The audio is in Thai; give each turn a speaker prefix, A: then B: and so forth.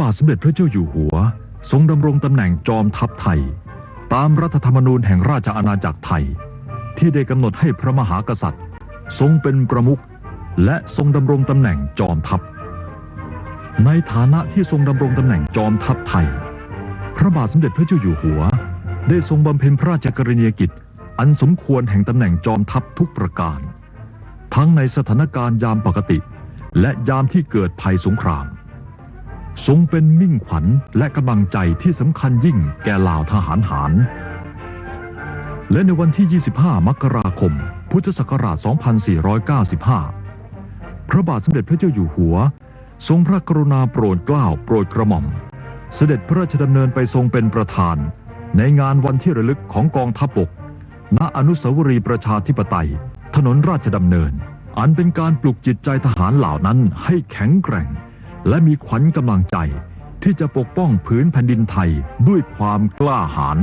A: บาทสมเด็จพระเจ้าอยู่หัว ทรงดำรงตำแหน่งจอมทัพไทย ตามรัฐธรรมนูญแห่งราชอาณาจักรไทย ที่ได้กำหนดให้พระมหากษัตริย์ ทรงเป็นประมุขและทรงดำรงตำแหน่งจอมทัพ ในฐานะที่ทรงดำรงตำแหน่งจอมทัพไทย พระบาทสมเด็จพระเจ้าอยู่หัว ได้ทรงบำเพ็ญพระราชกรณียกิจ อันสมควรแห่งตำแหน่งจอมทัพทุกประการ ทั้งในสถานการณ์ยามปกติ และยามที่เกิดภัยสงคราม ทรงเป็นมิ่งขวัญและกำลังใจที่สำคัญยิ่งแก่เหล่าทหารหาร และในวันที่ 25 มกราคม พุทธศักราช 2495 พระบาทสมเด็จพระเจ้าอยู่หัว ทรงพระกรุณาโปรดเกล้าโปรดกระหม่อม เสด็จพระราชดำเนินไปทรงเป็นประธาน ในงานวันที่ระลึกของกองทัพบก ณ อนุสาวรีย์ประชาธิปไตย ถนนราชดำเนิน อันเป็นการปลุกจิตใจทหารเหล่านั้นให้แข็งแกร่ง และมีขวัญกำลังใจที่จะปกป้องผืนแผ่นดินไทยด้วยความกล้าหาญ